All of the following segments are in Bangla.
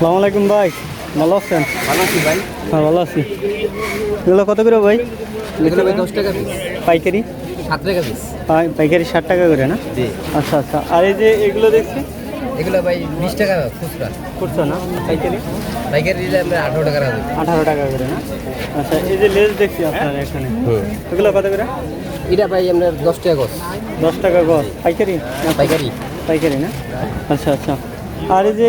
সালাম আলাইকুম ভাই ভালো আছেন? ভালো আছি ভাই। হ্যাঁ ভালো আছি। এগুলো কত করে ভাই? এগুলো ভাই দশ টাকা পাইকারি? সাত টাকা পিস পাই- পাইকারি ষাট টাকা করে না? জি। আচ্ছা আচ্ছা। আর এই যে এগুলো দেখছি? এগুলো ভাই বিশ টাকা খুচরা। করছ না? পাইকারি? পাইকারি দিলে আমরা আঠারো টাকা রাখব আঠারো টাকা করে না? আচ্ছা এই যে লেস দেখছি আপনার এখানে। এগুলো কত করে? এটা ভাই আপনার দশ টাকা গছ দশ টাকা গজ। পাইকারি? না পাইকারি। পাইকারি না? আচ্ছা আচ্ছা। আর এই যে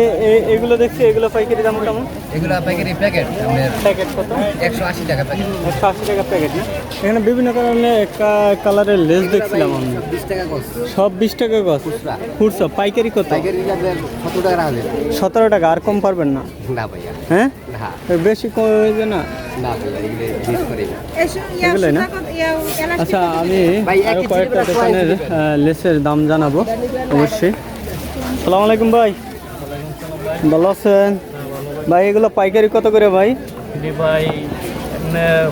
এগুলো দেখছি এগুলো পাইকারি দাম কেমন? এগুলো পাইকারি প্যাকেট প্যাকেট কত? একশো আশি টাকা প্যাকেট একশো আশি টাকা প্যাকেট এখানে বিভিন্ন কারণে কালারের লেস দেখছিলাম আমি গছ সব বিশ টাকা গজ। খুচরা। পাইকারি কত? সতেরো টাকা আর কম পারবেন না? না হ্যাঁ? বেশি কম হয়ে যায় না আচ্ছা আমি কয়েকটা দোকানের লেসের দাম জানাব অবশ্যই। সালাম আলাইকুম ভাই। ভালো আছেন? ভাই এগুলো পাইকারি কত করে ভাই? ভাই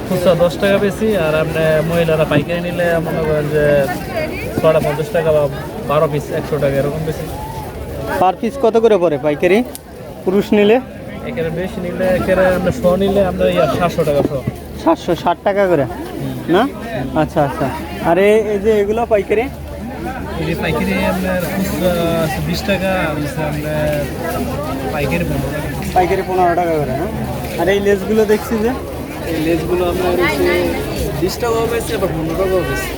খুচরা দশ টাকা বেশি আর আপনি মহিলারা পাইকারি নিলে মনে করেন যে ছটা পঞ্চাশ টাকা বা বারো পিস একশো টাকা এরকম বেশি। পার পিস কত করে পড়ে পাইকারি? পুরুষ নিলে? এখানে বেশি নিলে এখানে আপনি শো নিলে আপনার ইয়া সাতশো টাকা শো। সাতশো ষাট টাকা করে? না? আচ্ছা আচ্ছা। আর এই যে এগুলো পাইকারি? এটি পাইকারি আপনার বিশ টাকা আর আপনার পাইকারি পনেরো টাকা। পাইকারি পনেরো টাকা করে না আর এই লেসগুলো দেখছি যে? এই লেসগুলো আপনার হচ্ছে বিশ টাকাও বেশি আবার পনেরো টাকাও বেশি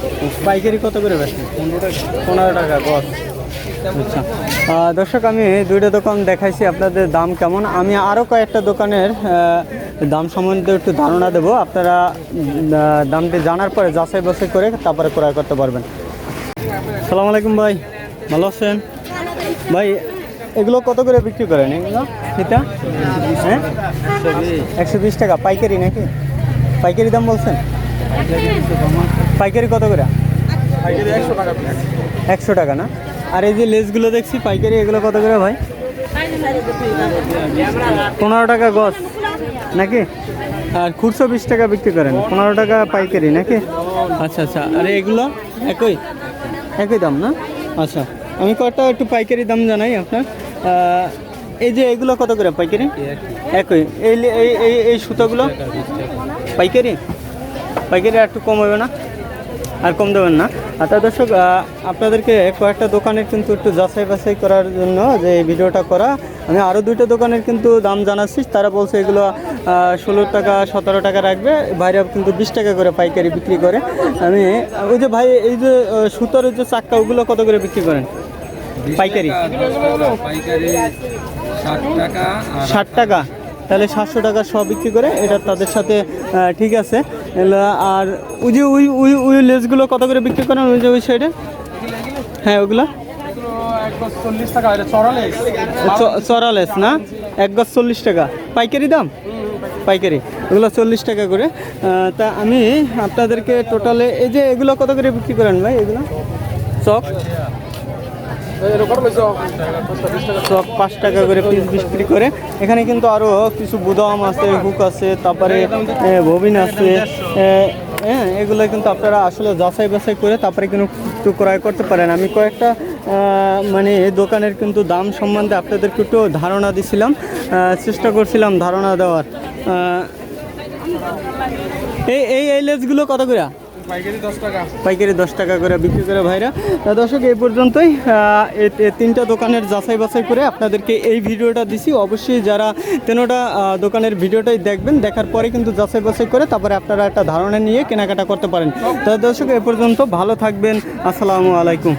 পাইকারি কত করে বেশি পনেরো টাকা। পনেরো টাকা গজ আচ্ছা। দর্শক আমি দুইটা দোকান দেখাইছি আপনাদের দাম কেমন? আমি আরও কয়েকটা দোকানের দাম সম্বন্ধে একটু ধারণা দেবো। আপনারা দামটি জানার পরে যাচাই বাছাই করে তারপরে ক্রয় করতে পারবেন। সালাম আলাইকুম ভাই, ভালো আছেন? ভাই, এগুলো কত করে বিক্রি করেন এগুলো? এটা? হ্যাঁ? একশো বিশ টাকা, পাইকারি নাকি? পাইকারি দাম বলছেন? পাইকারি কত করে? একশো টাকা না? আর এই যে লেসগুলো দেখছি, পাইকারি এগুলো কত করে ভাই? পনেরো টাকা গজ, নাকি? আর খুচরো বিশ টাকা বিক্রি করেন, পনেরো টাকা পাইকারি, নাকি? আচ্ছা আচ্ছা আর এগুলো একই? একই দাম না? আচ্ছা আমি কয়েকটা একটু পাইকারি দাম জানাই আপনার। এই যে এগুলো কত করে পাইকারি? একই। এই এই সুতোগুলো? পাইকারি? পাইকারি একটু কম হবে না? আর কম দেবেন না। আর তা দর্শক আপনাদেরকে কয়েকটা দোকানের কিন্তু একটু যাচাই বাছাই করার জন্য যে ভিডিওটা করা আমি আরও দুইটা দোকানের কিন্তু দাম জানাচ্ছি। তারা বলছে এগুলো ষোলো টাকা সতেরো টাকা রাখবে। বাইরে কিন্তু বিশ টাকা করে পাইকারি বিক্রি করে। আমি ওই যে ভাই এই যে সুতোর যে চাক্কা ওগুলো কত করে বিক্রি করেন? পাইকারি। ষাট টাকা আর ষাট টাকা। তাহলে সাতশো টাকা সব বিক্রি করে এটা তাদের সাথে ঠিক আছে। আর ওই যে ওই ওই ওই লেসগুলো কত করে বিক্রি করেন ওই যে ওই সাইডে হ্যাঁ ওগুলো। চল্লিশ টাকা এটা চড়ালে চ- চড়া লেস না? এক গজ চল্লিশ টাকা। পাইকারি দাম? পাইকারি। এগুলো চল্লিশ টাকা করে। তা আমি আপনাদেরকে টোটালে এই যে এগুলো কত করে বিক্রি করেন ভাই, এগুলো? চক? পাঁচ টাকা করে পিস বিক্রি করে। এখানে কিন্তু আরও কিছু বুদাম আছে হুক আছে তারপরে এ, ববিন আছে। হ্যাঁ এগুলো কিন্তু আপনারা আসলে যাচাই বাছাই করে তারপরে কিন্তু ক্রয় করতে পারেন। আমি কয়েকটা মানে এই দোকানের কিন্তু দাম সম্বন্ধে আপনাদেরকে একটু ধারণা দিছিলাম। চেষ্টা করছিলাম ধারণা দেওয়ার। এই এই এই লেসগুলো কত করে? পাইকারি দশ টাকা। পাইকারি দশ টাকা করে বিক্রি করে ভাইরা। তা দর্শক এই পর্যন্তই তিনটা দোকানের যাচাই বাছাই করে আপনাদেরকে এই ভিডিওটা দিছি। অবশ্যই যারা তেনোটা দোকানের ভিডিওটাই দেখবেন দেখার পরে কিন্তু যাচাই বাছাই করে তারপরে আপনারা একটা ধারণা নিয়ে কেনাকাটা করতে পারেন। তা দর্শক এ পর্যন্ত ভালো থাকবেন। আসসালামু আলাইকুম।